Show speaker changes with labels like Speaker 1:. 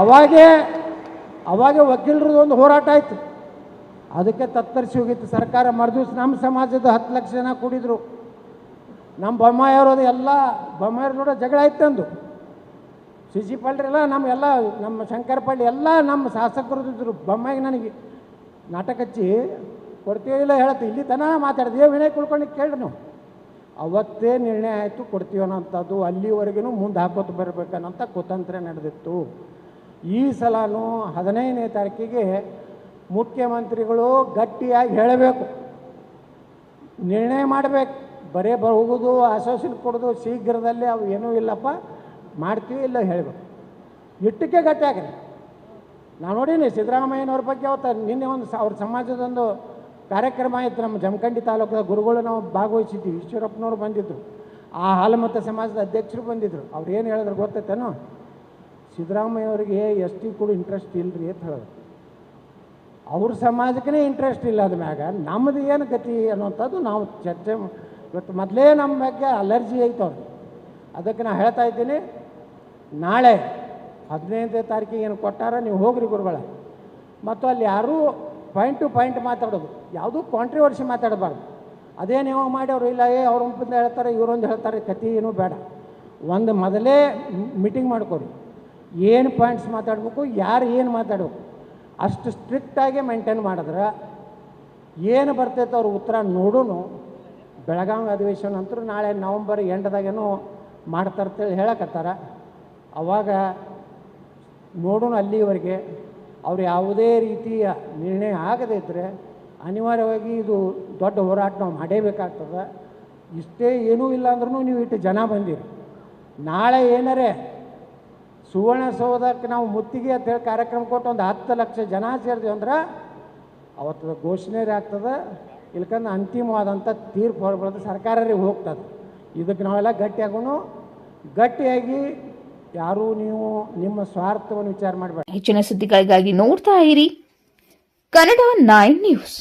Speaker 1: ಅವಾಗೇ, ಅವಾಗೆ ವಕೀಲರದ್ದು ಒಂದು ಹೋರಾಟ ಆಯಿತು. ಅದಕ್ಕೆ ತತ್ತರಿಸಿ ಹೋಗಿತ್ತು. ಸರ್ಕಾರ ಮರುದಿವ್ಸ ನಮ್ಮ ಸಮಾಜದ ಹತ್ತು ಲಕ್ಷ ಜನ ಕೂಡಿದ್ರು. ನಮ್ಮ ಬೊಮ್ಮಾಯಿಯವ್ರದ್ದು ಎಲ್ಲ ಬೊಮ್ಮಾಯವ್ರ ನೋಡೋ ಜಗಳ ಅಂದು. ಸಿ ಸಿ ಪಲ್ರೆಲ್ಲ ನಮ್ಮ ಎಲ್ಲ, ನಮ್ಮ ಶಂಕರಪಳ್ಳಿ ಎಲ್ಲ ನಮ್ಮ ಶಾಸಕರು ಇದ್ರು. ಬೊಮ್ಮಾಯಿಗೆ ನನಗೆ ನಾಟಕ ಹಚ್ಚಿ ಕೊಡ್ತೀವಿ ಇಲ್ಲ ಹೇಳ್ತು ಇಲ್ಲಿ ತನ ಮಾತಾಡಿದೆ. ವಿನಯ್ ಕುಳ್ಕೊಂಡು ಕೇಳ್ರಿ ನಾವು. ಅವತ್ತೇ ನಿರ್ಣಯ ಆಯಿತು ಕೊಡ್ತೀವನ್ನೋಂಥದ್ದು ಅಲ್ಲಿವರೆಗೂ ಮುಂದೆ ಹಾಕೋತ ಬರಬೇಕನ್ನೋಂಥ ಕುತಂತ್ರ ನಡೆದಿತ್ತು. ಈ ಸಲನೂ ಹದಿನೈದನೇ ತಾರೀಕಿಗೆ ಮುಖ್ಯಮಂತ್ರಿಗಳು ಗಟ್ಟಿಯಾಗಿ ಹೇಳಬೇಕು. ನಿರ್ಣಯ ಮಾಡಬೇಕು. ಬರೇ ಬ ಹೋಗೋದು, ಆಶ್ವಾಸನೆ ಕೊಡೋದು ಶೀಘ್ರದಲ್ಲಿ ಅವು ಏನೂ ಇಲ್ಲಪ್ಪ. ಮಾಡ್ತೀವಿ ಇಲ್ಲ ಹೇಳಬೇಕು. ಇಟ್ಟಕ್ಕೆ ಗಟ್ಟಿ ನಾನು ನಾವು ನೋಡೀನಿ ಸಿದ್ದರಾಮಯ್ಯನವ್ರ ಬಗ್ಗೆ ಅವತ್ತು ನಿನ್ನೆ ಒಂದು ಅವ್ರ ಸಮಾಜದೊಂದು ಕಾರ್ಯಕ್ರಮ ಆಯಿತು. ನಮ್ಮ ಜಮಖಂಡಿ ತಾಲೂಕದ ಗುರುಗಳು ನಾವು ಭಾಗವಹಿಸಿದ್ವಿ. ಈಶ್ವರಪ್ಪನವ್ರು ಬಂದಿದ್ದರು ಆ ಹಾಲುಮತ ಸಮಾಜದ ಅಧ್ಯಕ್ಷರು ಬಂದಿದ್ದರು ಅವ್ರು ಏನು ಹೇಳಿದ್ರು ಗೊತ್ತೈತೇನೋ? ಸಿದ್ದರಾಮಯ್ಯವ್ರಿಗೆ ಎಸ್ ಟಿ ಕೂಡ ಇಂಟ್ರೆಸ್ಟ್ ಇಲ್ಲರಿ ಅಂತ ಹೇಳಿದ್ರು ಅವ್ರ ಸಮಾಜಕ್ಕೇ ಇಂಟ್ರೆಸ್ಟ್ ಇಲ್ಲ ಅದ ಮ್ಯಾಗ. ನಮ್ಮದು ಏನು ಗತಿ ಅನ್ನೋಂಥದ್ದು ನಾವು ಚರ್ಚೆ ಇವತ್ತು ಮೊದಲೇ ನಮ್ಮ ಬಗ್ಗೆ ಅಲರ್ಜಿ ಐತೆ ಅವ್ರಿಗೆ ಅದಕ್ಕೆ ನಾನು ಹೇಳ್ತಾ ಇದ್ದೀನಿ, ನಾಳೆ ಹದಿನೈದನೇ ತಾರೀಕಿಗೆ ಏನು ಕೊಟ್ಟಾರ ನೀವು ಹೋಗ್ರಿ ಗುರುಗಳ. ಮತ್ತು ಅಲ್ಲಿ ಯಾರೂ ಪಾಯಿಂಟ್ ಟು ಪಾಯಿಂಟ್ ಮಾತಾಡೋದು, ಯಾವುದೂ ಕಾಂಟ್ರಿವರ್ಸಿ ಮಾತಾಡಬಾರ್ದು. ಅದೇ ನೀವು ಮಾಡಿ ಅವರು ಇಲ್ಲ, ಏ, ಅವ್ರ ಹೇಳ್ತಾರೆ ಇವರೊಂದು ಹೇಳ್ತಾರೆ ಕತಿ ಏನೂ ಬೇಡ. ಒಂದು ಮೊದಲೇ ಮೀಟಿಂಗ್ ಮಾಡ್ಕೊರಿ. ಏನು ಪಾಯಿಂಟ್ಸ್ ಮಾತಾಡಬೇಕು, ಯಾರು ಏನು ಮಾತಾಡಬೇಕು? ಅಷ್ಟು ಸ್ಟ್ರಿಕ್ಟಾಗಿ ಮೇಂಟೈನ್ ಮಾಡಿದ್ರೆ ಏನು ಬರ್ತೈತೆ ಅವ್ರ ಉತ್ತರ ನೋಡೋನು ಬೆಳಗಾವಿ ಅಧಿವೇಶನ ಅಂತೂ ನಾಳೆ ನವಂಬರ್ ಎಂಟದಾಗೇನೋ ಮಾಡ್ತಾರಂತೇಳಿ ಹೇಳಕತ್ತಾರ. ಅವಾಗ ನೋಡೋಣ ಅಲ್ಲಿವರೆಗೆ ಅವ್ರು ಯಾವುದೇ ರೀತಿಯ ನಿರ್ಣಯ ಆಗದೇ ಇದ್ದರೆ ಅನಿವಾರ್ಯವಾಗಿ ಇದು ದೊಡ್ಡ ಹೋರಾಟ ನಾವು ಮಾಡೇಬೇಕಾಗ್ತದೆ. ಇಷ್ಟೇ ಏನೂ ಇಲ್ಲ ಅಂದ್ರೂ ನೀವು ಇಟ್ಟು ಜನ ಬಂದಿರಿ. ನಾಳೆ ಏನರೇ ಸುವರ್ಣಸೌಧಕ್ಕೆ ನಾವು ಮುತ್ತಿಗೆ ಅಂತ ಹೇಳಿ ಕಾರ್ಯಕ್ರಮ ಕೊಟ್ಟು ಒಂದು ಹತ್ತು ಲಕ್ಷ ಜನ ಸೇರಿದ್ವಿ ಅಂದ್ರೆ ಅವತ್ತು ಘೋಷಣೆ ಆಗ್ತದೆ. ಇಲ್ಕಂದ್ರೆ ಅಂತಿಮವಾದಂಥ ತೀರ್ಪು ಹೊರಬರೋದು ಸರ್ಕಾರರಿಗೆ ಹೋಗ್ತದೆ. ಇದಕ್ಕೆ ನಾವೆಲ್ಲ ಗಟ್ಟಿಯಾಗೂ ಗಟ್ಟಿಯಾಗಿ ಯಾರೂ ನೀವು ನಿಮ್ಮ ಸ್ವಾರ್ಥವನ್ನು ವಿಚಾರ ಮಾಡಬೇಡಿ.
Speaker 2: ಹೆಚ್ಚಿನ ಸುದ್ದಿಗಳಿಗಾಗಿ ನೋಡ್ತಾ ಇರಿ. Kannada nine news.